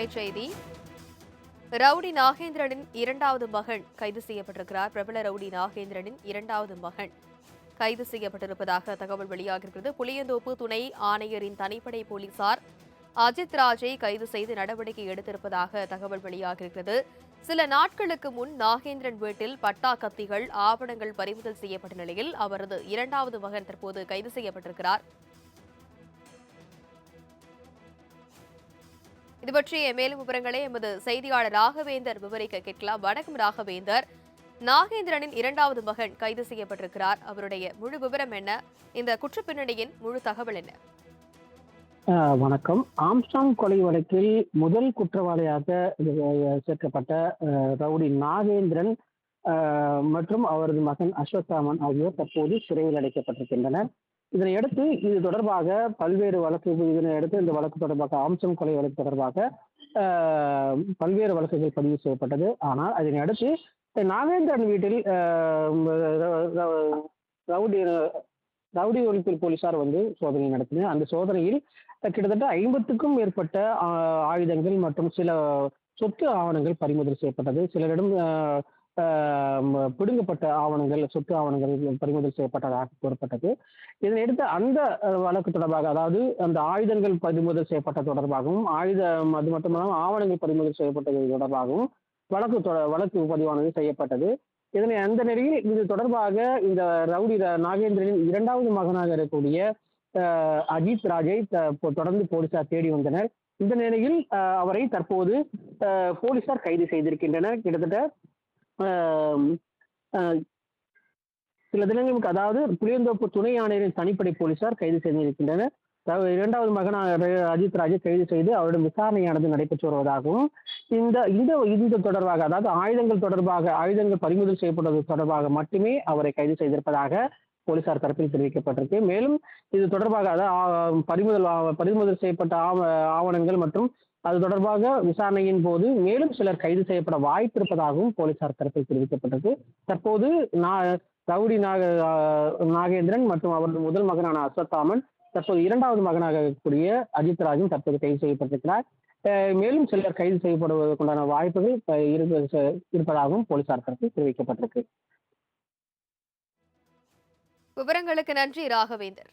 தலைமைச் செய்தி. ரவுடி நாகேந்திரனின் இரண்டாவது மகன் கைது செய்யப்பட்டிருக்கிறார். பிரபல ரவுடி நாகேந்திரனின் இரண்டாவது மகன் கைது செய்யப்பட்டிருப்பதாக தகவல் வெளியாகிறது புளியந்தோப்பு துணை ஆணையரின் தனிப்படை போலீசார் அஜித் ராஜை கைது செய்து நடவடிக்கை எடுத்திருப்பதாக தகவல் வெளியாகிறது சில நாட்களுக்கு முன் நாகேந்திரன் வீட்டில் பட்டா கத்திகள் ஆவணங்கள் பறிமுதல் செய்யப்பட்ட நிலையில் அவரது இரண்டாவது மகன் தற்போது கைது செய்யப்பட்டிருக்கிறார். இது பற்றிய மேலும் விவரங்களை எமது செய்தியாளர் ராகவேந்தர் விவரிக்க கேட்கலாம். வணக்கம் ராகவேந்தர். நாகேந்திரனின் இரண்டாவது மகன் கைது செய்யப்பட்டிருக்கிறார். அவருடைய முழு விவரம் என்ன? இந்த குற்றப்பின்னணியின் முழு தகவல் என்ன? ஆஹ் வணக்கம். ஆம்ஸ்டாங் கொலை வழக்கில் முதல் குற்றவாளியாக சேர்க்கப்பட்ட ரவுடி நாகேந்திரன் ஆஹ், மற்றும் அவரது மகன் அஸ்வத்தாமன் ஆகியோர் தற்போது சிறையில் அடைக்கப்பட்டிருக்கின்றனர். இதனையடுத்து இது தொடர்பாக பல்வேறு வழக்கு இதனை அடுத்து இந்த வழக்கு தொடர்பாக ஆம்சம் கொலை வழக்கு தொடர்பாக பல்வேறு வழக்குகள் பதிவு செய்யப்பட்டது. ஆனால் அதனை அடுத்து நாகேந்திரன் வீட்டில் ரவுடி ரவுடி ஒழிப்பு போலீசார் வந்து சோதனை நடத்தினர். அந்த சோதனையில் கிட்டத்தட்ட ஐம்பத்துக்கும் மேற்பட்ட ஆயுதங்கள் மற்றும் சில சொத்து ஆவணங்கள் பறிமுதல் செய்யப்பட்டது. சிலரிடம் பிடுங்கப்பட்ட ஆவணங்கள் சொத்து ஆவணங்கள் பறிமுதல் செய்யப்பட்டதாக கூறப்பட்டது. இதனையடுத்து அந்த வழக்கு தொடர்பாக அதாவது அந்த ஆயுதங்கள் பறிமுதல் செய்யப்பட்ட தொடர்பாகவும் ஆயுதம் அது மட்டுமல்லாமல் ஆவணங்கள் பறிமுதல் செய்யப்பட்டது தொடர்பாகவும் வழக்கு தொட- வழக்கு பதிவானது செய்யப்பட்டது. இதனை அந்த நிலையில் இது தொடர்பாக இந்த ரவுடி நாகேந்திரனின் இரண்டாவது மகனாக இருக்கக்கூடிய அஜித் ராஜை தொடர்ந்து போலீசார் தேடி வந்தனர். இந்த நிலையில் அவரை தற்போது போலீசார் கைது செய்திருக்கின்றனர். கிட்டத்தட்ட சில தினங்களுக்கு அதாவது புளியந்தோப்பு துணை ஆணையரின் தனிப்படை போலீசார் கைது செய்திருக்கின்றனர். இரண்டாவது மகனாக அஜித் ராஜை கைது செய்து அவரிடம் விசாரணையானது நடைபெற்று வருவதாகவும் இந்த இந்த இந்த தொடர்பாக அதாவது ஆயுதங்கள் தொடர்பாக ஆயுதங்கள் பறிமுதல் செய்யப்பட்டது தொடர்பாக மட்டுமே அவரை கைது செய்திருப்பதாக போலீசார் தரப்பில் தெரிவிக்கப்பட்டிருக்கு. மேலும் இது தொடர்பாக அதாவது பறிமுதல் பறிமுதல் செய்யப்பட்ட ஆவ ஆவணங்கள் மற்றும் அது தொடர்பாக விசாரணையின் போது மேலும் சிலர் கைது செய்யப்பட வாய்ப்பு இருப்பதாகவும் போலீசார் தரப்பில் தெரிவிக்கப்பட்டது தற்போது நா ரவுடி நாக நாகேந்திரன் மற்றும் அவரது முதல் மகனான அஸ்வத்தாமன் தற்போது இரண்டாவது மகனாக இருக்கக்கூடிய அஜித் ராஜும் தற்போது கைது செய்யப்பட்டிருக்கிறார். மேலும் சிலர் கைது செய்யப்படுவதற்குண்டான வாய்ப்புகள் இருப்பதாகவும் போலீசார் தரப்பில் தெரிவிக்கப்பட்டிருக்கு. விவரங்களுக்கு நன்றி ராகவேந்தர்.